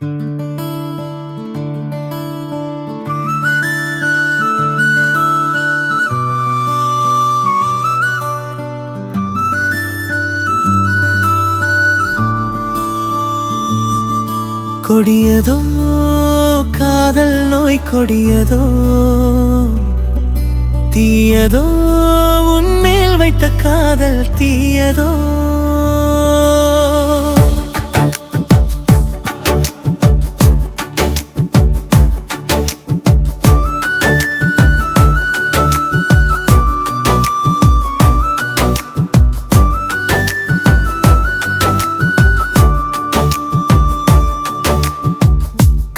கொடியதோ காதல் நோய் கொடியதோ தீயதோ உன்மேல் வைத்த காதல் தீயதோ.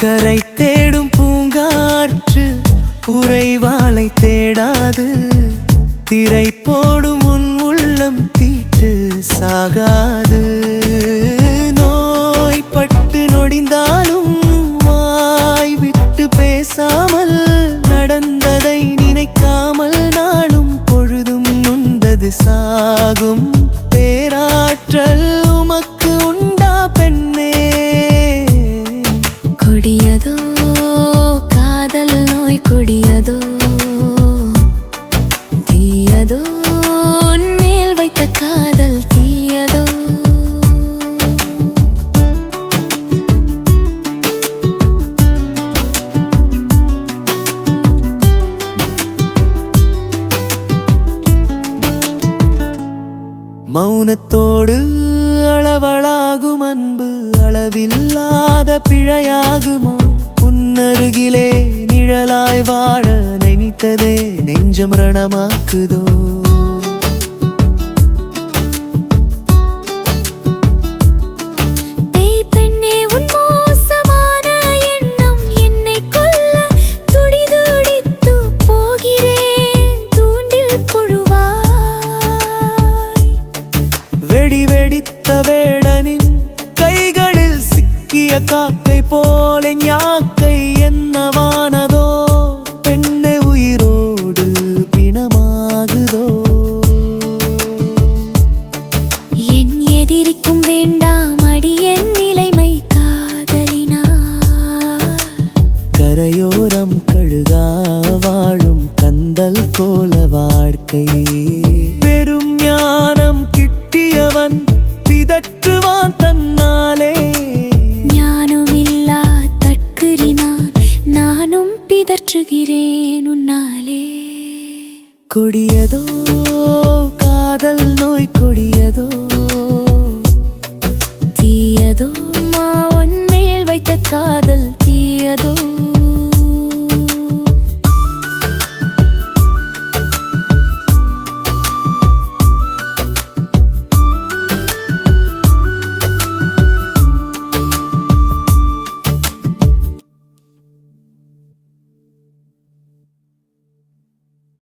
கரை தேடும் பூங்காற்று உறைவாளை தேடாது. திரை போடும் உன் உள்ளம் தீட்டு சாகாது. நோய்பட்டு நொடிந்தாலும் வாய் விட்டு பேசாமல் நடந்ததை நினைக்காமல் நாளும் பொழுதும் நொந்தது சாகும். பேராற்றல் உமக்கு உண்டா பெண்ணே. கொடியதோ? காதல் நோய் கொடியதோ? தீயதோ? உன்மேல் வைத்த காதல் தீயதோ? மௌனத்தோடு அளவளாகும் அன்பு அளவில்லாத பிழையாகுமோ? உன்னருகிலே நிழலாய் வாழ நினைத்ததே நெஞ்சம் ரணமாக்குதோ? சிக்கிய காக்கை போல ஞாக்கை என்னவானதோ? பெண்ணை உயிரோடு பிணமாகுதோ? என் எதிரிக்கும் வேண்டாம் அடி என் நிலைமை காதலினார் கரையோரம் கழுகா வாழும் கந்தல் போல வாழ்க்கை கொடியதோ காதல் நோய் கொடியதோ.